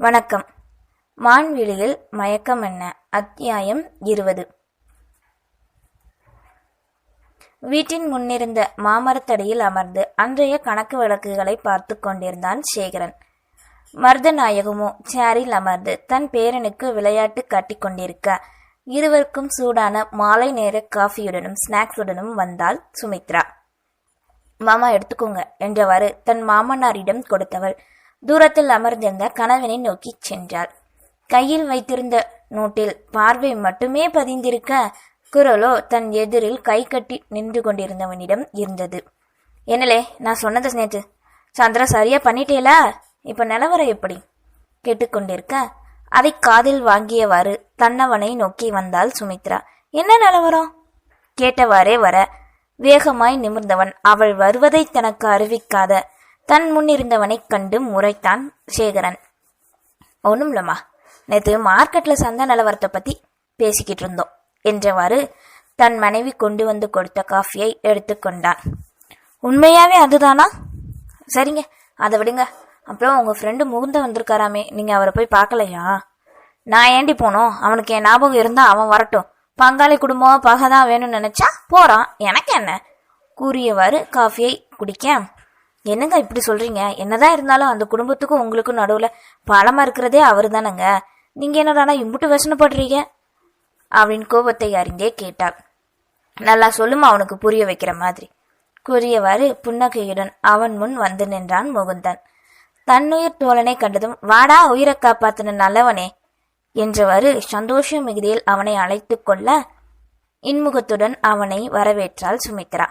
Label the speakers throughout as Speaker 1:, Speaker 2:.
Speaker 1: வணக்கம். மான்விழியில் மயக்கம் என்ன? அத்தியாயம் இருபது. வீட்டின் முன்னிருந்த மாமரத்தடியில் அமர்ந்து அன்றைய கணக்கு வழக்குகளை பார்த்து கொண்டிருந்தான் சேகரன். மருதநாயகமோ சேரில் அமர்ந்து தன் பேரனுக்கு விளையாட்டு காட்டிக் கொண்டிருக்க இருவருக்கும் சூடான மாலை நேர காஃபியுடனும் ஸ்நாக்ஸுடனும் வந்தாள் சுமித்ரா. மாமா எடுத்துக்கோங்க என்றவாறு தன் மாமனாரிடம் கொடுத்தவள் தூரத்தில் அமர்ந்திருந்த கணவனை நோக்கி சென்றாள். கையில் வைத்திருந்த நோட்டில் பார்வை மட்டுமே பதிந்திருக்க குரலோ தன் எதிரில் கை கட்டி நின்று கொண்டிருந்தவனிடம் இருந்தது. என்னலே நான் சொன்னது நேற்று சந்திர சரியா பண்ணிட்டேலா? இப்ப நிலவரம் எப்படி? கேட்டுக்கொண்டிருக்க அதை காதில் வாங்கியவாறு தன்னவனை நோக்கி வந்தாள் சுமித்ரா. என்ன நிலவரம்? கேட்டவாறே வர வேகமாய் நிமிர்ந்தவன் அவள் வருவதை தனக்கு அறிவிக்காத தன் முன்னிருந்தவனைக் கண்டு முறைத்தான் சேகரன். ஒன்றும் இல்லம்மா. நேற்று மார்க்கெட்டில் சந்தை நிலவரத்தை பற்றி பேசிக்கிட்டு இருந்தோம் என்றவாறு தன் மனைவி கொண்டு வந்து கொடுத்த காஃபியை எடுத்துக்கொண்டான் உண்மையாவே அதுதானா? சரிங்க அதை விடுங்க. அப்புறம் உங்கள் ஃப்ரெண்டு முகுந்த வந்திருக்காராமே. நீங்கள் அவரை போய் பார்க்கலையா? நான் ஏண்டி போனோம்? அவனுக்கு என் ஞாபகம் இருந்தால் அவன் வரட்டும். பங்காளி குடும்பம் பகை தான் வேணும்னு நினச்சா போகிறான் எனக்கு என்ன? கூறியவாறு காஃபியை குடிக்க என்னங்க இப்படி சொல்றீங்க? என்னதான் இருந்தாலும் அந்த குடும்பத்துக்கும் உங்களுக்கும் நடுவில் பாலமா இருக்கிறதே அவரு தானங்க நீங்க என்னடானா இம்புட்டு வசனப்படுறீங்க அவளின் கோபத்தை அறிந்தே கேட்டாள். நல்லா சொல்லுமா அவனுக்கு புரிய வைக்கிற மாதிரி. கூறியவாறு புன்னகையுடன் அவன் முன் வந்து நின்றான் முகுந்தன். தன்னுயிர் தோழனை கண்டதும் வாடா உயிரை காப்பாத்தின நல்லவனே என்றவாறு சந்தோஷ மிகுதியில் அவனை அழைத்து கொள்ள இன்முகத்துடன் அவனை வரவேற்றாள் சுமித்ரா.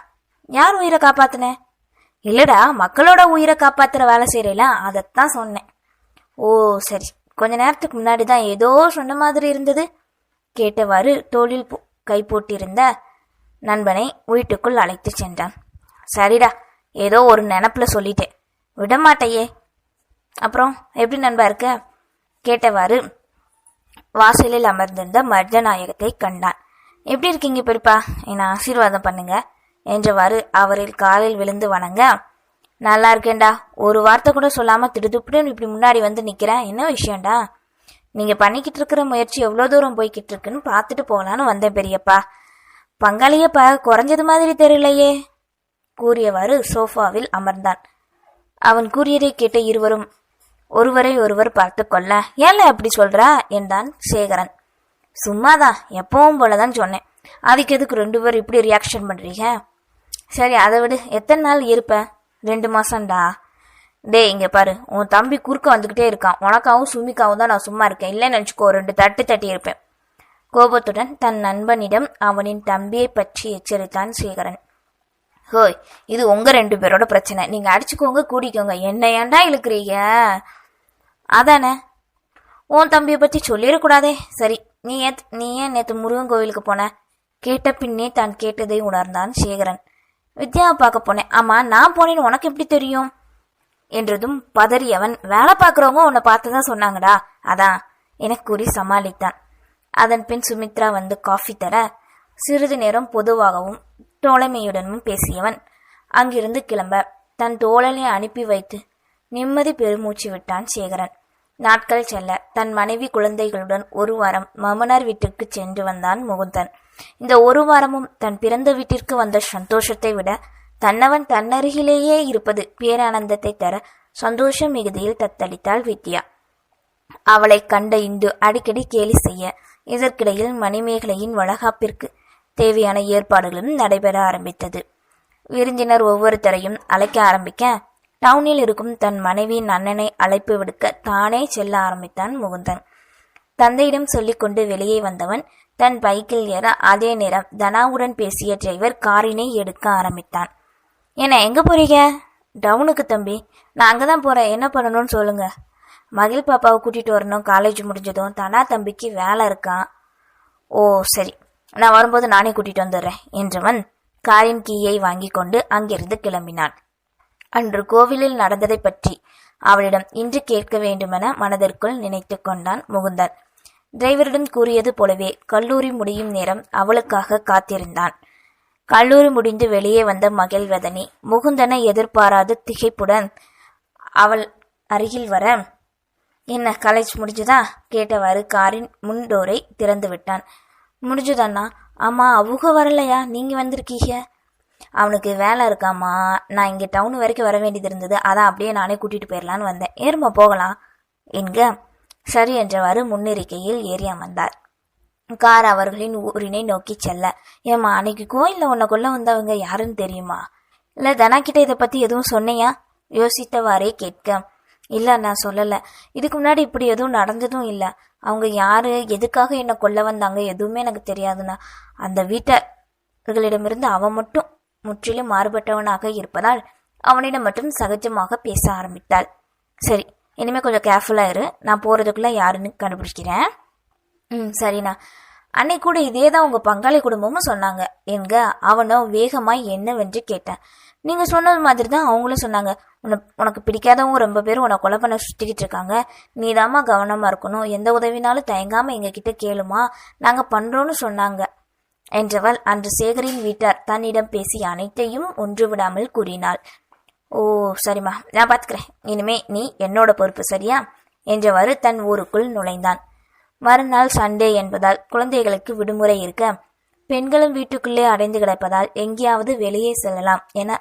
Speaker 1: யார் உயிரை காப்பாத்தின? இல்லடா மக்களோட உயிரை காப்பாத்துற வேலை செய்யறீல அதைத்தான் சொன்னேன். ஓ சரி. கொஞ்ச நேரத்துக்கு முன்னாடி தான் ஏதோ சொன்ன மாதிரி இருந்தது. கேட்டவாறு தோளில் போ- கை போட்டிருந்த நண்பனை வீட்டுக்குள் அழைத்து சென்றான். சரிடா ஏதோ ஒரு நினப்பில் சொல்லிட்டேன். விடமாட்டையே. அப்புறம் எப்படி நண்பா இருக்க? கேட்டவாறு வாசலில் அமர்ந்திருந்த மர்ஜநாயகத்தை கண்டான். எப்படி இருக்கீங்க பெரியப்பா? என்னை ஆசீர்வாதம் பண்ணுங்கள் என்றவாறு அவரில் காலில் விழுந்து வணங்க. நல்லா இருக்கேன்டா. ஒரு வார்த்தை கூட சொல்லாம திடுதுப்புடுன்னு இப்படி முன்னாடி வந்து நிக்கிறேன் என்ன விஷயம்டா? நீங்க பண்ணிக்கிட்டு இருக்கிற முயற்சி எவ்வளோ தூரம் போய்கிட்டு இருக்குன்னு பார்த்துட்டு போகலான்னு வந்தேன் பெரியப்பா. பங்காளிய ப குறைஞ்சது மாதிரி தெரியலையே. கூறியவாறு சோஃபாவில் அமர்ந்தான். அவன் கூறியதை கேட்ட இருவரும் ஒருவரை ஒருவர் பார்த்து கொள்ள. ஏன்ல அப்படி சொல்றா? என்றான் சேகரன். சும்மாதான். எப்பவும் போலதான் சொன்னேன். அதுக்கு எதுக்கு ரெண்டு பேர் இப்படி ரியாக்ஷன் பண்றீங்க? சரி அதை விடு. எத்தனை நாள் இருப்பேன் ரெண்டு மாசம்டா. டேய் இங்க பாரு. உன் தம்பி குறுக்க வந்துகிட்டே இருக்கான். உனக்காவும் சுமிக்காவும் தான் நான் சும்மா இருக்கேன். இல்லைன்னு நினச்சிக்கோ ரெண்டு தட்டு தட்டி இருப்பேன். கோபத்துடன் தன் நண்பனிடம் அவனின் தம்பியை பற்றி எச்சரித்தான் சேகரன். ஹோய் இது உங்க ரெண்டு பேரோட பிரச்சனை. நீங்க அடிச்சுக்கோங்க கூடிக்கோங்க. என்ன ஏன்டா இழுக்கிறீங்க? அதானே? உன் தம்பியை பத்தி சொல்லிடக்கூடாதே சரி நீ ஏத் நீ ஏன் நேற்று முருகன் கோவிலுக்கு போன? கேட்ட பின்னே தான் கேட்டதை உணர்ந்தான் சேகரன். வித்யாவை பார்க்க போனேன். ஆமா நான் போனேன்னு உனக்கு எப்படி தெரியும்? என்றதும் பதறியவன் வேலை பார்க்குறவங்க உன்னை பார்த்து தான் சொன்னாங்கடா. அதான் என கூறி சமாளித்தான். அதன் பின் சுமித்ரா வந்து காஃபி தர சிறிது நேரம் பொதுவாகவும் தோழமையுடனும் பேசியவன் அங்கிருந்து கிளம்ப தன் தோழனை அனுப்பி வைத்து நிம்மதி பெருமூச்சு விட்டான் சேகரன். நாட்கள் செல்ல தன் மனைவி குழந்தைகளுடன் ஒரு வாரம் மமனார் வீட்டுக்கு சென்று வந்தான் முகுந்தன். இந்த ஒரு வாரமும் தன் பிறந்த வீட்டிற்கு வந்த சந்தோஷத்தை விட தன்னவன் தன்னருகிலேயே இருப்பது பேரானந்தத்தை தர சந்தோஷம் மிகுதியில் தத்தளித்தாள் வித்யா. அவளை கண்ட இந்து அடிக்கடி கேலி செய்ய இதற்கிடையில் மணிமேகலையின் வளகாப்பிற்கு தேவையான ஏற்பாடுகளும் நடைபெற ஆரம்பித்தது. விருந்தினர் ஒவ்வொருத்தரையும் அழைக்க ஆரம்பிக்க டவுனில் இருக்கும் தன் மனைவியின் அண்ணனை அழைப்பு விடுக்க தானே செல்ல ஆரம்பித்தான் முகுந்தன். தந்தையிடம் சொல்லிக்கொண்டு வெளியே வந்தவன் தன் பைக்கில் ஏற அதே நேரம் தனாவுடன் பேசிய டிரைவர் காரினை எடுக்க ஆரம்பித்தான். என்ன எங்க போறீங்க? டவுனுக்கு தம்பி. நான் அங்கே தான் போறேன். என்ன பண்ணணும்னு சொல்லுங்க. மகிழ் பாப்பாவை கூட்டிட்டு வரணும். காலேஜ் முடிஞ்சதும் தனா தம்பிக்கு வேலை இருக்கான் ஓ சரி. நான் வரும்போது நானே கூட்டிட்டு வந்துடுறேன் என்றவன் காரின் கீயை வாங்கி கொண்டு அங்கிருந்து கிளம்பினான். அன்று கோவிலில் நடந்ததை பற்றி அவளிடம் இன்று கேட்க வேண்டுமென மனதிற்குள் நினைத்து கொண்டான் முகுந்தன். டிரைவரிடம் கூறியது போலவே கல்லூரி முடியும் நேரம் அவளுக்காக காத்திருந்தான். கல்லூரி முடிந்து வெளியே வந்த மகிழ்வதனி முகுந்தனை எதிர்பாராத திகைப்புடன் அவள் அருகில் வர என்ன காலேஜ் முடிஞ்சுதா? கேட்டவாறு காரின் முன் டோரை திறந்து விட்டான் முடிஞ்சுதாண்ணா. ஆமா அவங்க வரலையா? நீங்க வந்திருக்கீங்க. அவனுக்கு வேலை இருக்காமா நான் இங்கே டவுன் வரைக்கும் வர வேண்டியது இருந்தது. அதான் அப்படியே நானே கூட்டிகிட்டு போயிடலான்னு வந்தேன். ஏறுமா போகலாம். என்க சரி என்றவாறு முன்னிருக்கையில் ஏறி அமர்ந்தார். கார் அவர்களின் ஊரினை நோக்கி செல்ல. ஏமா அன்னைக்கு கோயிலில் உன்னை கொல்ல வந்தவங்க யாருன்னு தெரியுமா? இல்லை தனா கிட்ட இதை பற்றி எதுவும் சொன்னையா? யோசித்தவாறே கேட்க. இல்லை நான் சொல்லலை. இதுக்கு முன்னாடி இப்படி எதுவும் நடந்ததும் இல்லை. அவங்க யாரு எதுக்காக என்னை கொல்ல வந்தாங்க எதுவுமே எனக்கு தெரியாதுண்ணா. அந்த வீட்டர்களிடமிருந்து அவன் மட்டும் முற்றிலும் மாறுபட்டவனாக இருப்பதால் அவனிடம் மட்டும் சகஜமாக பேச ஆரம்பித்தாள். சரி இனிமேல் கொஞ்சம் கேர்ஃபுல்லாக இரு. நான் போகிறதுக்குள்ளே யாருன்னு கண்டுபிடிக்கிறேன். ம் சரிண்ணா. அன்னைக்கு கூட இதே தான் உங்கள் பங்காளி குடும்பமும் சொன்னாங்க. என்க அவனும் வேகமாக என்னவென்று கேட்டேன். நீங்கள் சொன்னது மாதிரி தான் அவங்களும் சொன்னாங்க. உன உனக்கு பிடிக்காதவங்க ரொம்ப பேர் உன்னை கொலை பண்ண சுற்றிக்கிட்டு இருக்காங்க. நீதாம்மா கவனமாக இருக்கணும். எந்த உதவினாலும் தயங்காமல் எங்ககிட்ட கேளுமா. நாங்கள் பண்ணுறோன்னு சொன்னாங்க. என்றவள் அன்று சேகரின் வீட்டார் தன்னிடம் பேசி அனைத்தையும் ஒன்று விடாமல் கூறினாள். ஓ சரிம்மா. நான் பார்த்துக்கிறேன். இனிமே நீ என்னோட பொறுப்பு சரியா? என்றவாறு தன் ஊருக்குள் நுழைந்தான். மறுநாள் சண்டே என்பதால் குழந்தைகளுக்கு விடுமுறை இருக்க பெண்களும் வீட்டுக்குள்ளே அடைந்து கிடப்பதால் எங்கேயாவது வெளியே செல்லலாம் என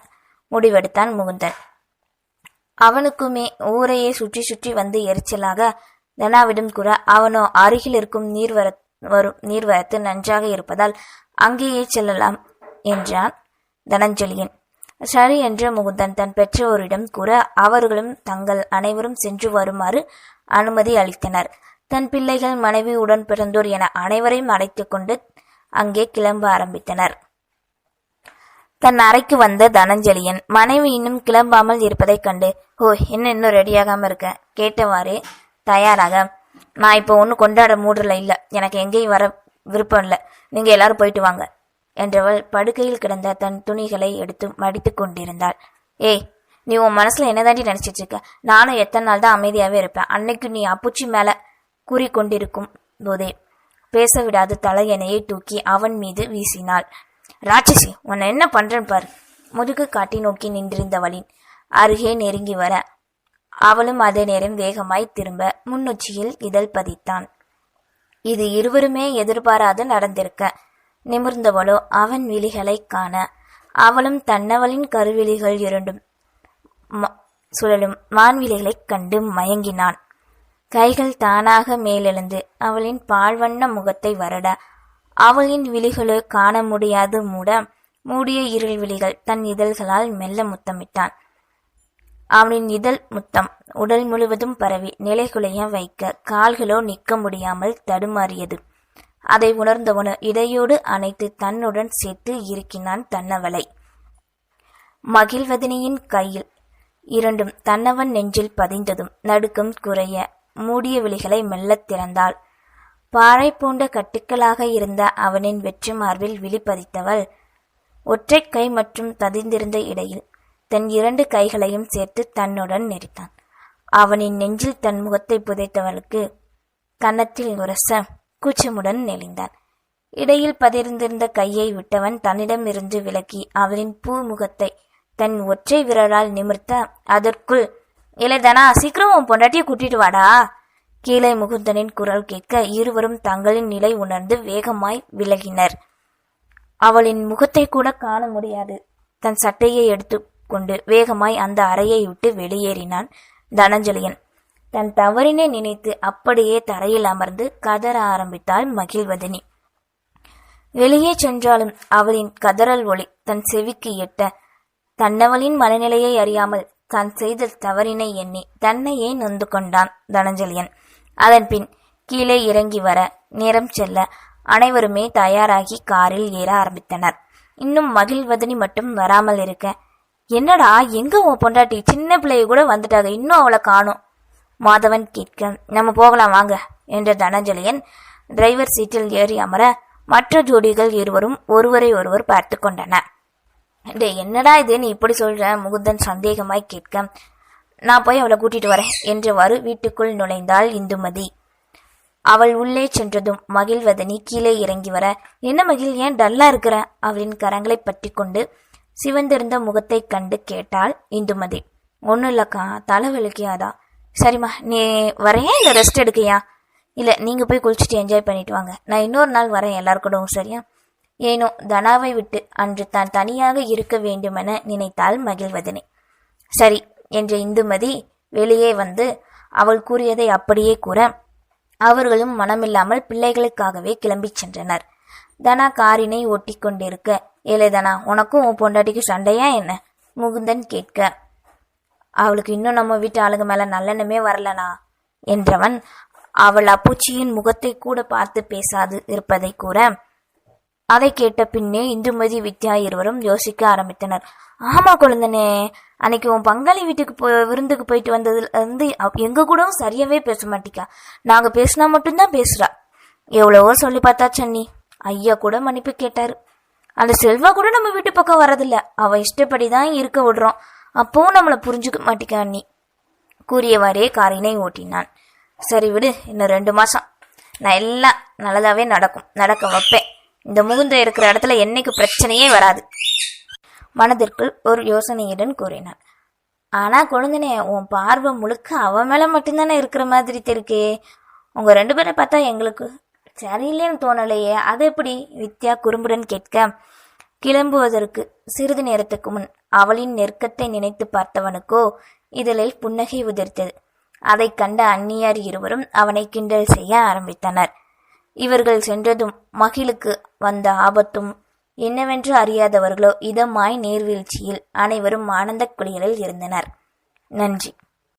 Speaker 1: முடிவெடுத்தான் முகுந்தன். அவனுக்குமே ஊரையே சுற்றி சுற்றி வந்து எரிச்சலாக தனாவிடம் கூற அவனோ அருகில் இருக்கும் நீர்வர வரும் நீர்வரத்து நன்றாக இருப்பதால் அங்கேயே செல்லலாம் என்றான் தனஞ்சலியன் சரி என்று முகுந்தன் தன் பெற்றோரிடம் கூற அவர்களும் தங்கள் அனைவரும் சென்று வருமாறு அனுமதி அளித்தனர். தன் பிள்ளைகள் மனைவி உடன் பிறந்தோர் என அனைவரையும் அழைத்து கொண்டு அங்கே கிளம்ப ஆரம்பித்தனர். தன் அறைக்கு வந்த தனஞ்சலியன் மனைவி இன்னும் கிளம்பாமல் இருப்பதைக் கண்டு ஓ என்ன இன்னும் ரெடியாகாம இருக்க கேட்டவாறே தயாராக நான் இப்போ ஒன்றும் கொண்டாட மூடல இல்லை எனக்கு எங்கேயும் வர விருப்பம் இல்லை நீங்கள் எல்லாரும் போயிட்டு வாங்க என்றவள் படுக்கையில் கிடந்த தன் துணிகளை எடுத்து மடித்து கொண்டிருந்தாள். ஏய் நீ உன் மனசுல என்னதாண்டி நினைச்சிட்டு இருக்க? நானும் எத்தனை நாள் தான் அமைதியாவே இருப்பேன். அன்னைக்கு நீ அப்புச்சி மேல கூறிக்கொண்டிருக்கும் போதே பேச விடாது தலையணையை தூக்கி அவன் மீது வீசினாள். ராட்சசி உன்னை என்ன பண்றேன் பார். முதுகு காட்டி நோக்கி நின்றிருந்தவளின் அருகே நெருங்கி வர அவளும் அதே நேரம் வேகமாய் திரும்ப முன்னுச்சியில் இதழ் பதித்தான். இது இருவருமே எதிர்பாராது நடந்திருக்க. நிமிர்ந்தவளோ அவன் விழிகளைக் காண. அவளும் தன்னவளின் கருவிழிகள் இரண்டும் ம- சுழலும் வான்விழிகளைக் கண்டு மயங்கினான். கைகள் தானாக மேலெழுந்து அவளின் பால்வண்ண முகத்தை வரட. அவளின் விழிகளோ காண முடியாது மூட மூடிய இருள் விழிகள் தன் இதழ்களால் மெல்ல முத்தமிட்டான். அவனின் இதழ் முத்தம் உடல் முழுவதும் பரவி நிலைகுலைய வைக்க கால்களோ நிற்க முடியாமல் தடுமாறியது. அதை உணர்ந்தவனு இடையோடு அணைத்து தன்னுடன் சேர்த்து இருக்கினான் தன்னவளை. மகிழ்வதனியின் கையில் இரண்டும் தன்னவன் நெஞ்சில் பதிந்ததும் நடுக்கம் குறைய மூடிய விழிகளை மெல்லத் திறந்தாள். பாறை பூண்ட கட்டுக்களாக இருந்த அவனின் வெற்றி மார்பில் விழிப்பதித்தவள் ஒற்றை கை மற்றும் பதிந்திருந்த இடையில் தன் இரண்டு கைகளையும் சேர்த்து தன்னுடன் நெறித்தான் அவனின் நெஞ்சில் தன் முகத்தை புதைத்தவளுக்கு கன்னத்தில் உரச கூச்சமுடன் நெளிந்தான். இடையில் பதிர்ந்திருந்த கையை விட்டவன் தன்னிடமிருந்து விலக்கி அவளின் பூ முகத்தை தன் ஒற்றை விரலால் நிமிர்த்த அதற்குள் இளைதனா சீக்கிரம் உன் பொண்டாட்டியை கூட்டிட்டு வாடா. கீழே முகுந்தனின் குரல் கேட்க இருவரும் தங்களின் நிலை உணர்ந்து வேகமாய் விலகினர். அவளின் முகத்தை கூட காண முடியாது. தன் சட்டையை எடுத்துக்கொண்டு வேகமாய் அந்த அறையை விட்டு வெளியேறினான் தனஞ்சலியன். தன் தவறினை நினைத்து அப்படியே தரையில் அமர்ந்து கதற ஆரம்பித்தாள் மகிழ்வதனி. வெளியே சென்றாலும் அவளின் கதறல் ஒளி தன் செவிக்கு எட்ட தன்னவளின் மனநிலையை அறியாமல் தான் செய்த தவறினை எண்ணி தன்னையே நொந்து கொண்டான் தனஞ்சலியன். அதன்பின் கீழே இறங்கி வர நேரம் செல்ல அனைவருமே தயாராகி காரில் ஏற ஆரம்பித்தனர். இன்னும் மகிழ்வதனி மட்டும் வராமல் இருக்க என்னடா எங்க உன் பொண்டாட்டி? சின்ன பிள்ளைய கூட வந்துட்டாங்க இன்னும் அவளை காணோம். மாதவன் கேட்க நம்ம போகலாம் வாங்க என்ற தனஞ்சலியன் டிரைவர் சீட்டில் ஏறி அமர மற்ற ஜோடிகள் இருவரும் ஒருவரை ஒருவர் பார்த்து கொண்டன டே என்னடா இது? நீ இப்படி சொல்ற? முகுந்தன் சந்தேகமாய் கேட்க நான் போய் அவளை கூட்டிட்டு வரேன் என்றவாறு வீட்டுக்குள் நுழைந்தாள் இந்துமதி. அவள் உள்ளே சென்றதும் மகிழ்வதனி கீழே இறங்கி வர என்ன மகிழ் ஏன் டல்லா இருக்கிற? அவளின் கரங்களை பற்றி கொண்டு சிவந்திருந்த முகத்தைக் கண்டு கேட்டாள் இந்துமதி. ஒன்றும் இல்லக்கா தலை வலிக்காதா சரிம்மா நீ வரையா இல்லை ரெஸ்ட் எடுக்கையா இல்லை நீங்கள் போய் குளிச்சுட்டு என்ஜாய் பண்ணிட்டு வாங்க. நான் இன்னொரு நாள் வரேன் எல்லாரு கூடவும் சரியா? ஏனோ தனாவை விட்டு அன்று தான் தனியாக இருக்க வேண்டுமென நினைத்தாள் மகிழ்வதனே சரி என்ற இந்துமதி வெளியே வந்து அவள் கூறியதை அப்படியே கூற அவர்களும் மனமில்லாமல் பிள்ளைகளுக்காகவே கிளம்பிச் சென்றனர். தனா காரினை ஒட்டி கொண்டிருக்க ஏலே தனா உனக்கும் உன் பொண்டாட்டிக்கு சண்டையா என்ன? முகுந்தன் கேட்க அவளுக்கு இன்னும் நம்ம வீட்டு ஆளுங்க மேலே நல்லெண்ணமே வரலனா என்றவன் அவள் அப்பூச்சியின் முகத்தை கூட பார்த்து பேசாது இருப்பதை கூற அதை கேட்ட பின்னே இந்துமதி வித்யா இருவரும் யோசிக்க ஆரம்பித்தனர். ஆமா குழந்தனே அன்னைக்கு உன் பங்காளி வீட்டுக்கு போய் விருந்துக்கு போயிட்டு வந்ததுல இருந்து எங்க கூடவும் சரியாவே பேச மாட்டிக்கா. நாங்க பேசினா மட்டும்தான் பேசுறா. எவ்வளவோ சொல்லி பார்த்தா சன்னி. ஐயா கூட மன்னிப்பு கேட்டாரு. அந்த செல்வா கூட நம்ம வீட்டு பக்கம் வரதில்ல. அவ இஷ்டப்படி தான் இருக்க விடுறோம். அப்பவும் நம்மளை புரிஞ்சுக்க மாட்டிக்கா நீ கூறியவாறே காரினை ஓட்டினான். சரி விடு இன்னும் ரெண்டு மாசம். நான் எல்லாம் நல்லதாவே நடக்கும் நடக்க வைப்பேன். இந்த முகுந்த இருக்கிற இடத்துல என்னைக்கு பிரச்சனையே வராது. மனதிற்குள் ஒரு யோசனையுடன் கூறினான். ஆனா குழந்தைனே உன் பார்வை முழுக்க அவன் மேல மட்டும்தானே இருக்கிற மாதிரி தெரிக்கே உங்க ரெண்டு பேரை பார்த்தா எங்களுக்கு சரியில்லைன்னு தோணலையே. அது எப்படி வித்யா குறும்புடன் கேட்க கிளம்புவதற்கு சிறிது நேரத்துக்கு முன் அவளின் நெருக்கத்தை நினைத்து பார்த்தவனுக்கோ இதழில் புன்னகை உதிர்த்தது. அதைக் கண்ட அந்நியார் இருவரும் அவனை கிண்டல் செய்ய ஆரம்பித்தனர். இவர்கள் சென்றதும் மகிழுக்கு வந்த ஆபத்தும் என்னவென்று அறியாதவர்களோ இதமாய் நீர்வீழ்ச்சியில் அனைவரும் ஆனந்தக் குளியலில் இருந்தனர். நன்றி.